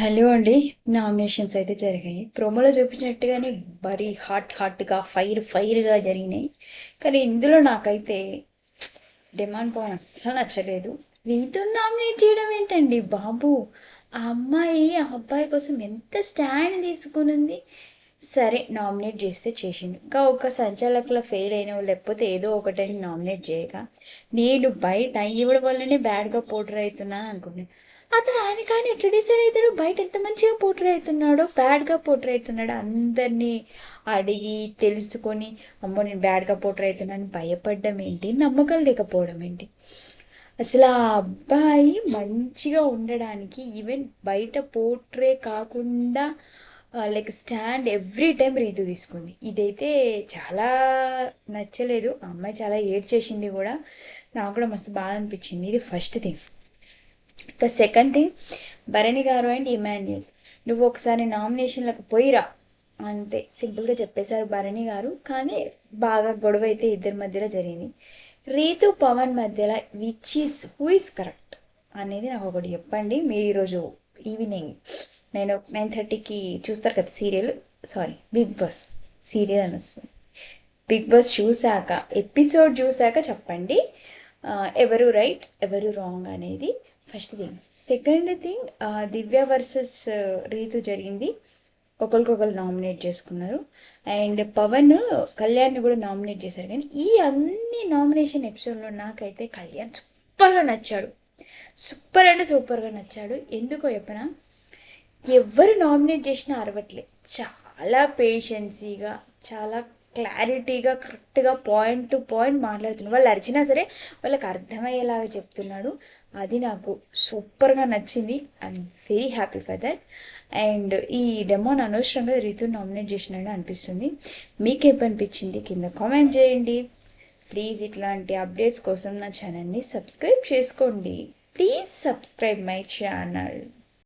Hello అండి. Nominations అయితే జరిగాయి. ప్రోమోలో చూపించినట్టుగానే మరీ హాట్ హాట్గా ఫైర్ ఫైర్గా జరిగినాయి. కానీ ఇందులో నాకైతే డిమాండ్ పాయింట్ అస్సలు నచ్చలేదు. రీతు నామినేట్ చేయడం ఏంటండి బాబు? ఆ అమ్మాయి ఆ అబ్బాయి కోసం ఎంత స్టాండ్ తీసుకునింది? సరే నామినేట్ చేస్తే చేసిండు. ఇంకా ఒక సంచాలకులో ఫెయిల్ అయిన లేకపోతే ఏదో ఒకటి నామినేట్ చేయక నేను బయట ఇవ్వడం వల్లనే బ్యాడ్గా పోటర్ అవుతున్నాను అనుకుంటున్నాను అతను ఆయన కానీ ఎట్లా డిసైడ్ అవుతాడు? బయట ఎంత మంచిగా పోర్ట్రే అవుతున్నాడో బ్యాడ్గా పోర్ట్రే అవుతున్నాడు అందరినీ అడిగి తెలుసుకొని అమ్మో నేను బ్యాడ్గా పోర్ట్రే అవుతున్నాను భయపడడం ఏంటి? నమ్మకం లేకపోవడం ఏంటి? అసలు ఆ అబ్బాయి మంచిగా ఉండడానికి ఈవెన్ బయట పోట్రే కాకుండా like stand every time Ritu తీసుకుంది. ఇదైతే చాలా నచ్చలేదు. ఆ అమ్మాయి చాలా ఏడ్ చేసింది కూడా. నాకు కూడా మస్తు బాగా అనిపించింది. ఇది first thing the second thing Bharani గారు అండ్ ఇమాన్యుల్ నువ్వు ఒకసారి నామినేషన్లకు పోయిరా? అంతే సింపుల్గా చెప్పేశారు భరణి గారు కానీ బాగా గొడవ అయితే ఇద్దరి మధ్యలో జరిగింది. రీతు పవన్ మధ్యలో which is who is correct అనేది నాకు ఒకటి చెప్పండి మీరు ఈరోజు ఈవినింగ్ నేను నైన్ థర్టీకి చూస్తారు కదా serial sorry Bigg Boss serial అని వస్తుంది బిగ్ బాస్ చూశాక ఎపిసోడ్ చూశాక చెప్పండి ఎవరు రైట్ ఎవరు రాంగ్ అనేది first thing second thing Divya versus Ritu జరిగింది. ఒకరికొకరు నామినేట్ చేసుకున్నారు. అండ్ పవన్ uh, కళ్యాణ్ని కూడా నామినేట్ చేశారు. కానీ ఈ అన్ని నామినేషన్ ఎపిసోడ్లో నాకైతే కళ్యాణ్ సూపర్గా నచ్చాడు. సూపర్ అంటే సూపర్గా నచ్చాడు. ఎందుకో చెప్పనా? ఎవరు నామినేట్ చేసినా అరవట్లే. చాలా పేషెన్సీగా చాలా క్లారిటీగా కరెక్ట్గా పాయింట్ టు పాయింట్ మాట్లాడుతున్నాడు వాళ్ళు అరిచినా సరే వాళ్ళకి అర్థమయ్యేలాగా చెప్తున్నాడు. అది నాకు సూపర్గా నచ్చింది. I'm very happy for that and ఈ డెమోన్ అనవసరంగా రీతు నామినేట్ చేసినాడు అనిపిస్తుంది. మీకేమనిపించింది కింద కామెంట్ చేయండి. ప్లీజ్ ఇట్లాంటి అప్డేట్స్ కోసం నా ఛానల్ని సబ్స్క్రైబ్ చేసుకోండి. Please subscribe my channel